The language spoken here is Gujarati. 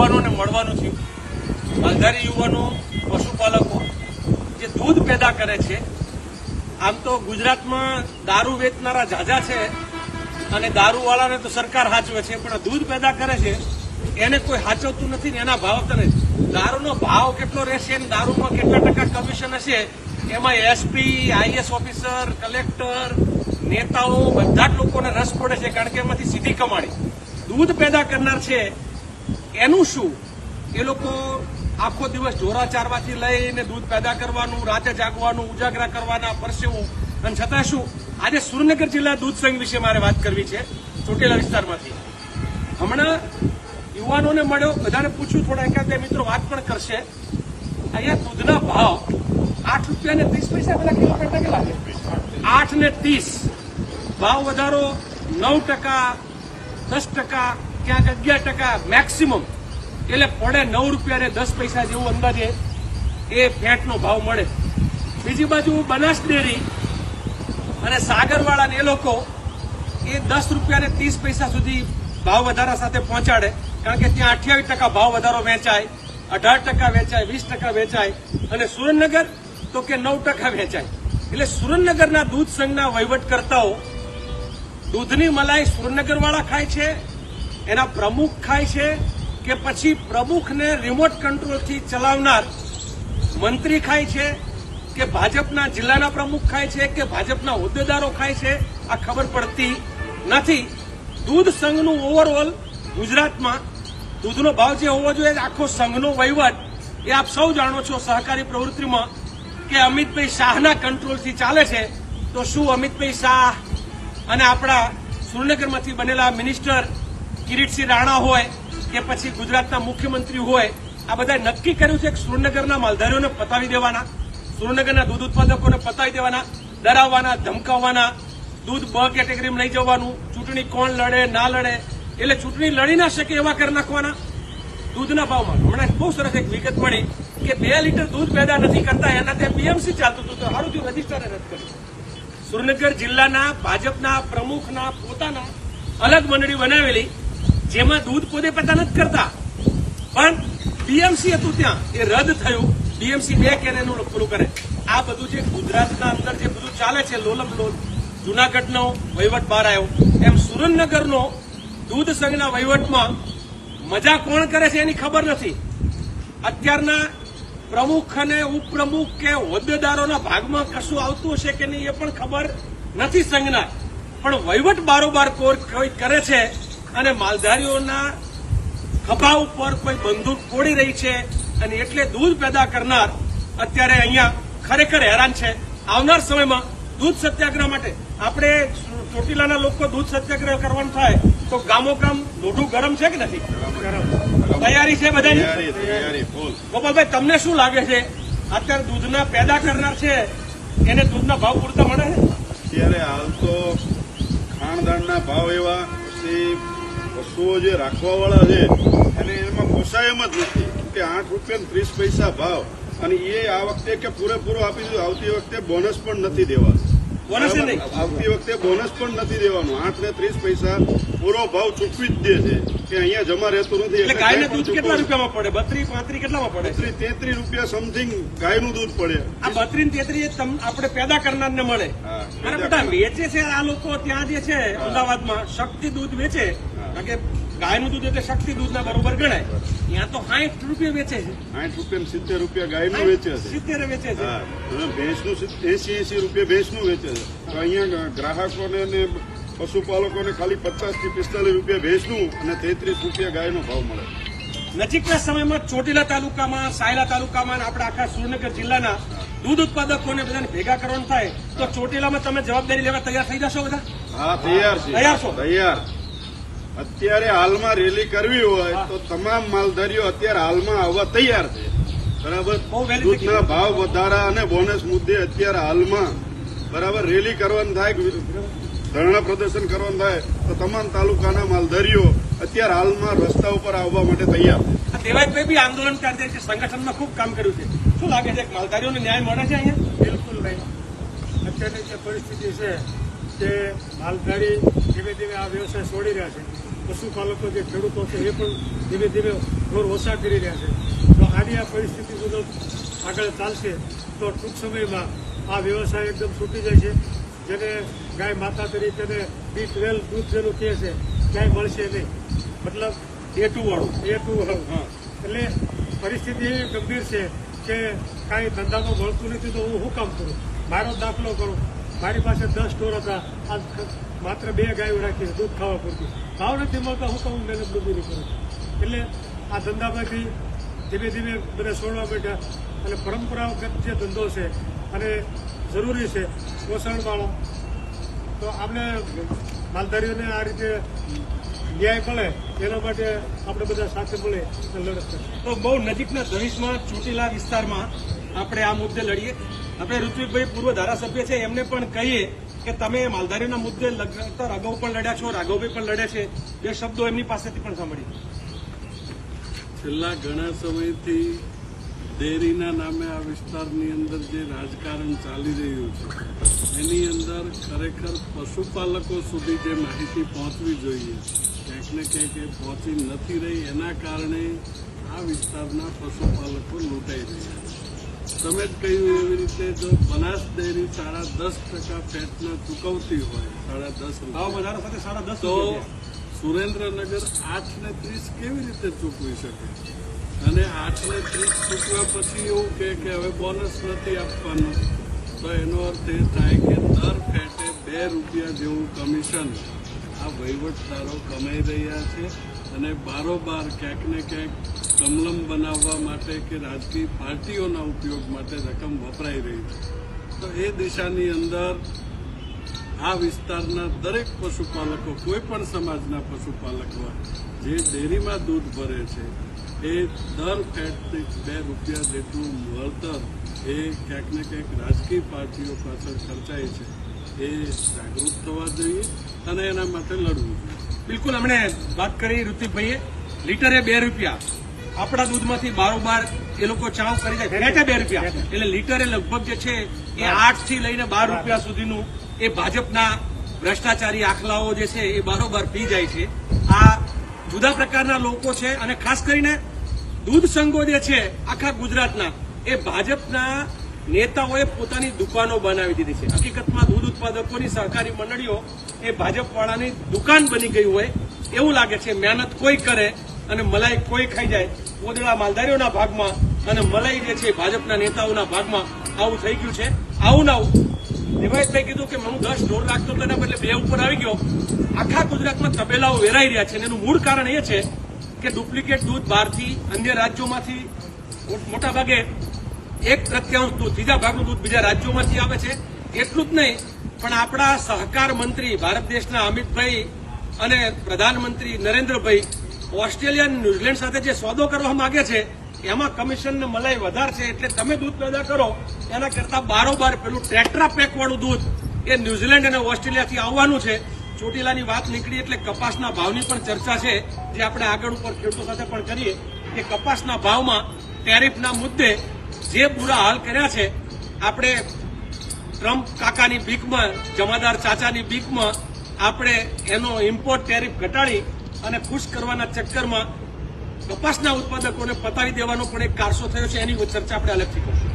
યુવાનોને મળવાનું થયું. માલધારી યુવાનો, પશુપાલકો જે દૂધ પેદા કરે છે, આમ તો ગુજરાતમાં દારૂ વેચનારા ઝાઝા છે અને દારૂવાળાને તો સરકાર હાચવે છે, પણ દૂધ પેદા કરે છે, એને કોઈ હાચવતું નથી ને એના ભાવ તને દારૂનો ભાવ કેટલો રહેશે દારૂમાં કેટલા ટકા કમિશન હશે, એમાં એસપી આઈએસ ઓફિસર કલેક્ટર નેતાઓ, બધા જ લોકોને રસ પડે છે, કારણ કે એમાંથી સીધી કમાણી. દૂધ પેદા કરનાર છે એનું શું? એ લોકો આખો દિવસ ઢોરા ચારવાથી લઈને દૂધ પેદા કરવાનું, રાતે જાગવાનું, ઉજાગરા કરવાના, પરસેવું. અને છતાં શું? આજે સુરેન્દ્રનગર જિલ્લા દૂધ સંઘ વિશે મારે વાત કરવી છે ચોટીલા વિસ્તારમાંથી. હમણાં યુવાનોને મળ્યો, બધાને પૂછ્યું, થોડા એકાદ મિત્રો વાત પણ કરશે. અહીંયા દૂધના ભાવ આઠ રૂપિયા ને ત્રીસ પૈસા પેલા કિલો કરતા કેટલા આઠ ને ત્રીસ. ભાવ વધારો નવ ટકા, દસ ટકા ક્યાંક અગિયાર ટકા મેક્સિમમ એટલે પડે નવ રૂપિયા ને દસ પૈસા જેવું અંદાજે એ ફેટનો ભાવ મળે. બીજી બાજુ બનાસ ડેરી અને સાગરવાળાને એ લોકો એ દસ રૂપિયા ને ત્રીસ પૈસા સુધી ભાવ વધારા સાથે પહોંચાડે. કારણ કે ત્યાં અઠ્યાવીસ ટકા ભાવ વધારો વેચાય, અઢાર ટકા વેચાય, વીસ ટકા વેચાય અને સુરેન્દ્રનગર તો કે નવ ટકા વેચાય. એટલે સુરેન્દ્રનગરના દૂધ સંઘના વહીવટકર્તાઓ દૂધની મલાઈ સુરેન્દ્રનગરવાળા ખાય છે એના પ્રમુખ ખાય છે કે પછી પ્રમુખને રિમોટ કંટ્રોલથી ચલાવનાર મંત્રી ખાય છે, કે ભાજપના જિલ્લાના પ્રમુખ ખાય છે, કે ભાજપના હોદ્દેદારો ખાય છે, આ ખબર પડતી નથી. દૂધ સંઘનું ઓવરઓલ ગુજરાતમાં, દૂધનો ભાવ જે હોવો જોઈએ, આખો સંઘનો વહીવટ, એ આપ સૌ જાણો છો સહકારી પ્રવૃત્તિમાં કે અમિતભાઈ શાહના કંટ્રોલથી ચાલે છે. તો શું અમિતભાઈ શાહ અને આપણા સુરેન્દ્રનગરમાંથી બનેલા મિનિસ્ટર કિરીટસિંહ રાણા હોય કે પછી ગુજરાતના મુખ્યમંત્રી હોય, આ બધા નક્કી કર્યું છે કે સુરેન્દ્રનગરના માલધારીઓને પતાવી દેવાના, સુરેન્દ્રનગરના દૂધ ઉત્પાદકોને પતાવી દેવાના, ડરાવવાના, ધમકાવવાના, દૂધ બ કેટેગરીમાં લઈ જવાનું, ચૂંટણી કોણ લડે, ના લડે, એટલે ચૂંટણી લડી ના શકે એવા કરી નાખવાના. દૂધના ભાવમાં હમણાં બહુ સરસ એક વિગત મળી કે બે લીટર દૂધ પેદા નથી કરતા, એના ત્યાં બીએમસી ચાલતું હતું, તો સારું થયું રજીસ્ટરે રદ કર્યું. સુરેન્દ્રનગર જિલ્લાના ભાજપના પ્રમુખના પોતાના અલગ મંડળી બનાવેલી જેમાં દૂધ પોતે પેદા નથી કરતા? પણ બીએમસી હતું ત્યાં. એ રદ થયું. બીએમસી બે કેરેનું પૂરું કરે. આ બધું જે ગુજરાતના અંદર જે બધું ચાલે છે લોલમ લોલ જુનાગઢનો વહીવટ બહાર આવ્યો. એમ સુરેન્દ્રનગરનો દૂધ સંઘના વહીવટમાં મજા કોણ કરે છે એની ખબર નથી. અત્યારના પ્રમુખ અને ઉપપ્રમુખ કે હોદ્દેદારોના ભાગમાં કશું આવતું હશે કે નહીં એ પણ ખબર નથી સંઘના. પણ વહીવટ બારોબાર કોઈ કરે છે અને માલધારીઓના ખભા ઉપર કોઈ બંદૂક ફોડી રહી છે અને એટલે દૂધ પેદા કરનાર અત્યારે અહીંયા ખરેખર હેરાન છે. આવનાર સમયમાં દૂધ સત્યાગ્રહ માટે આપણે ચોટીલાના લોકો દૂધ સત્યાગ્રહ કરવાનું થાય તો ગામો ગામ મોઢું ગરમ છે કે નથી? તૈયારી છે બધાની? ગોપાલભાઈ તમને શું લાગે છે? અત્યારે દૂધના પેદા કરનાર છે એને દૂધના ભાવ પૂરતા મળે છે? અત્યારે હાલ તો ખાણદાણના ભાવ એવા પછી પશુઓ જે રાખવાવાળા છે અને એમાં પોસાય એમ જ નથી. કે આઠ રૂપિયા ત્રીસ પૈસા ભાવ અને એ આ વખતે કે પૂરેપૂરો આપી દીધું. આવતી વખતે બોનસ પણ નથી દેવાનું. આવતી વખતે બોનસ પણ નથી દેવાનું. આઠ ને ત્રીસ પૈસા પૂરો ભાવ ચૂકવી જ દે છે. કે અહીંયા જમા રહેતું નથી. એટલે ગાયને દૂધ કેટલા. રૂપિયામાં પડે? બત્રીસ પાંત્રીસ કેટલામાં પડે? ત્રીસ તેત્રીસ રૂપિયા સમથિંગ ગાયનું દૂધ પડે. આ ને તેત્રી આપણે પેદા કરનારને મળે. હા. બધા વેચે છે આ લોકો ત્યાં જે છે અમદાવાદમાં. શક્તિ દૂધ વેચે. કારણ કે ગાયનું દૂધ એટલે શક્તિ દૂધના બરોબર ગણાય. ત્યાં તો સાઠ રૂપિયા વેચે છે. આઠ રૂપિયા સિત્તેર રૂપિયા ગાયનું વેચે છે. સિત્તેર વેચે છે. ભેંસનું એસી એસી રૂપિયા ભેંસનું વેચે છે. તો અહીંયા ગ્રાહકોને ને પશુપાલકોને ખાલી પચાસથી પિસ્તાલીસ રૂપિયા ભેંસનું અને તેત્રીસ રૂપિયા ગાયનો ભાવ મળે. નજીકના સમયમાં ચોટીલા તાલુકામાં સાયલા તાલુકામાં આપણા આખા સુરેન્દ્રનગર જિલ્લાના દૂધ ઉત્પાદકોને બધાને ભેગા કરવાનું થાય તો ચોટીલામાં તમે જવાબદારી લેવા તૈયાર થઈ જશો બધા? હા તૈયાર તૈયાર છો? તૈયાર. અત્યારે હાલમાં રેલી કરવી હોય તો તમામ માલધારીઓ અત્યારે હાલમાં આવવા તૈયાર છે. બરાબર? દૂધના ભાવ વધારા અને બોનસ મુદ્દે અત્યારે હાલમાં બરાબર રેલી કરવાનું થાય ધરણા પ્રદર્શન કરવાનું થાય તો તમામ તાલુકાના માલધારીઓ અત્યારે હાલમાં રસ્તા ઉપર આવવા માટે તૈયાર છે. આ બી આંદોલન કરતા છે સંગઠનમાં ખૂબ કામ કર્યું છે. શું લાગે છે માલધારીઓને ન્યાય મળે છે અહીંયા? બિલકુલ નહીં. અત્યારની જે પરિસ્થિતિ છે તે માલગાડી ધીમે ધીમે આ વ્યવસાય છોડી રહ્યા છે. પશુપાલકો જે ખેડૂતો છે એ પણ ધીમે ધીમે ઢોર ઓછા કરી રહ્યા છે. જો આની આ પરિસ્થિતિ મુજબ આગળ ચાલશે તો ટૂંક સમયમાં આ વ્યવસાય એકદમ છૂટી જાય છે. જેને ગાય માતા તરીકે બી ટ્વેલ્વ દૂધ જેનું કહે છે ક્યાંય મળશે નહીં. મતલબ એ ટુ વાળું એ ટુ હા. એટલે પરિસ્થિતિ એવી ગંભીર છે કે કાંઈ ધંધામાં મળતું નથી તો હું શું કામ કરું? મારો દાખલો કરું. મારી પાસે દસ સ્ટોર હતા. ખ- માત્ર બે ગાયો રાખી દૂધ ખાવા પૂરતી. ભાવ નથી મળતા, હું તો હું મહેનત મજૂરી કરું. એટલે આ ધંધામાંથી ધીમે ધીમે બધા છોડવા માંડ્યા. અને પરંપરાગત જે ધંધો છે, અને જરૂરી છે પોષણવાળો તો આપણે માલધારીઓને આ રીતે ન્યાય મળે, એના માટે આપણે બધા સાથે મળે લડત તો બહુ નજીકના ભવિષ્યમાં ચૂંટેલા વિસ્તારમાં આપણે આ મુદ્દે લડીએ. આપણે ઋત્વિકભાઈ પૂર્વ ધારાસભ્ય છે, એમને પણ કહીએ કે તમે માલધારીના મુદ્દે લગાતાર અગાઉ પણ લડ્યા છો, રાઘવભાઈ પણ લડ્યા છે. બે શબ્દો એમની પાસેથી પણ સાંભળી છેલ્લા ઘણા સમયથી ડેરીના નામે આ વિસ્તારની અંદર જે રાજકારણ ચાલી રહ્યું છે, એની અંદર ખરેખર પશુપાલકો સુધી જે માહિતી પહોંચવી જોઈએ, ક્યાંક ને ક્યાંક એ પહોંચી નથી રહી, એના કારણે આ વિસ્તારના પશુપાલકો લૂંટાઈ રહ્યા છે. તમે જ કહ્યું એવી રીતે જો બનાસ ડેરી સાડા દસ ટકા ફેટના ચૂકવતી હોય સાડા દસ ભાવ વધારો સાથે સાડા દસ તો સુરેન્દ્રનગર આઠ ને ત્રીસ કેવી રીતે ચૂકવી શકે? અને આઠ ને ત્રીસ ચૂકવા પછી એવું કહે કે હવે બોનસ નથી આપવાનું. તો એનો અર્થ એ થાય કે દર ફેટે બે રૂપિયા જેવું કમિશન આ વહીવટદારો કમાઈ રહ્યા છે. અને બારોબાર ક્યાંક ને ક્યાંક કમલમ બનાવવા માટે કે રાજકીય પાર્ટીઓના ઉપયોગ માટે રકમ વપરાઈ રહી છે. તો એ દિશાની અંદર આ વિસ્તારના દરેક પશુપાલકો, કોઈ પણ સમાજના પશુપાલક હોય, જે ડેરીમાં દૂધ ભરે છે, એ દર ફેટથી બે રૂપિયા જેટલું વળતર એ ક્યાંક ને ક્યાંક રાજકીય પાર્ટીઓ પાછળ ખર્ચાય છે. એ જાગૃત થવા જોઈએ અને એના માટે લડવું જોઈએ. બિલકુલ હમણે વાત કરી ઋતિકભાઈએ. લીટરે બે રૂપિયા. આપણા દૂધમાંથી બારોબાર એ લોકો ચાવ કરી જાય. ફેટે બે રૂપિયા. એટલે લીટરે લગભગ જે છે એ આઠથી લઈને બાર રૂપિયા સુધીનું એ ભાજપના ભ્રષ્ટાચારી આખલાઓ જે છે એ બારોબાર પી જાય છે. આ જુદા પ્રકારના લોકો છે અને ખાસ કરીને દૂધ સંઘો જે છે આખા ગુજરાતના એ ભાજપના નેતાઓએ પોતાની દુકાનો બનાવી દીધી છે. હકીકતમાં દૂધ ઉત્પાદકોની સહકારી મંડળીઓ એ ભાજપવાળાની દુકાન બની ગઈ હોય એવું લાગે છે. મહેનત કોઈ કરે અને મલાઈ કોઈ ખાઈ જાય, પોદળા માલધારીઓના ભાગમાં અને મલાઈ જે છે ભાજપના નેતાઓના ભાગમાં આવું થઈ ગયું છે. આવું ના દેવાયતભાઈ કીધું કે હું દસ ઢોર રાખતો હતો એના બદલે બે ઉપર આવી ગયો. આખા ગુજરાતમાં તબેલાઓ વેરાઈ રહ્યા છે અને એનું મૂળ કારણ એ છે કે ડુપ્લિકેટ દૂધ બહારથી અન્ય રાજ્યોમાંથી મોટા ભાગે એક તૃત્યાંશ દૂધ બીજા ભાગનું દૂધ બીજા રાજ્યોમાંથી આવે છે, એટલું જ નહીં, પણ આપણા સહકાર મંત્રી ભારત દેશના અમિતભાઈ અને પ્રધાનમંત્રી નરેન્દ્રભાઈ ઓસ્ટ્રેલિયા અને ન્યુઝીલેન્ડ સાથે જે સોદો કરવા માંગે છે, એમાં કમિશનને મલાઈ વધારે છે, એટલે તમે દૂધ પેદા કરો, એના કરતા બારોબાર પેલું ટ્રેક્ટરા પેકવાળું દૂધ એ ન્યુઝીલેન્ડ અને ઓસ્ટ્રેલિયાથી આવવાનું છે. ચોટીલાની વાત નીકળી એટલે કપાસના ભાવની પણ ચર્ચા છે, જે આપણે આગળ ઉપર ખેડૂતો સાથે પણ કરીએ, કે કપાસના ભાવમાં ટેરિફના મુદ્દે જે બુરા હાલ કર્યા છે, આપણે ટ્રમ્પ કાકાની બીકમાં જમાદાર ચાચાની બીકમાં આપણે એનો ઇમ્પોર્ટ ટેરિફ ઘટાડી અને ખુશ કરવાના ચક્કરમાં કપાસના ઉત્પાદકોને પતાવી દેવાનો પણ એક કારસો થયો છે, એની ચર્ચા આપણે અલગથી કરશું.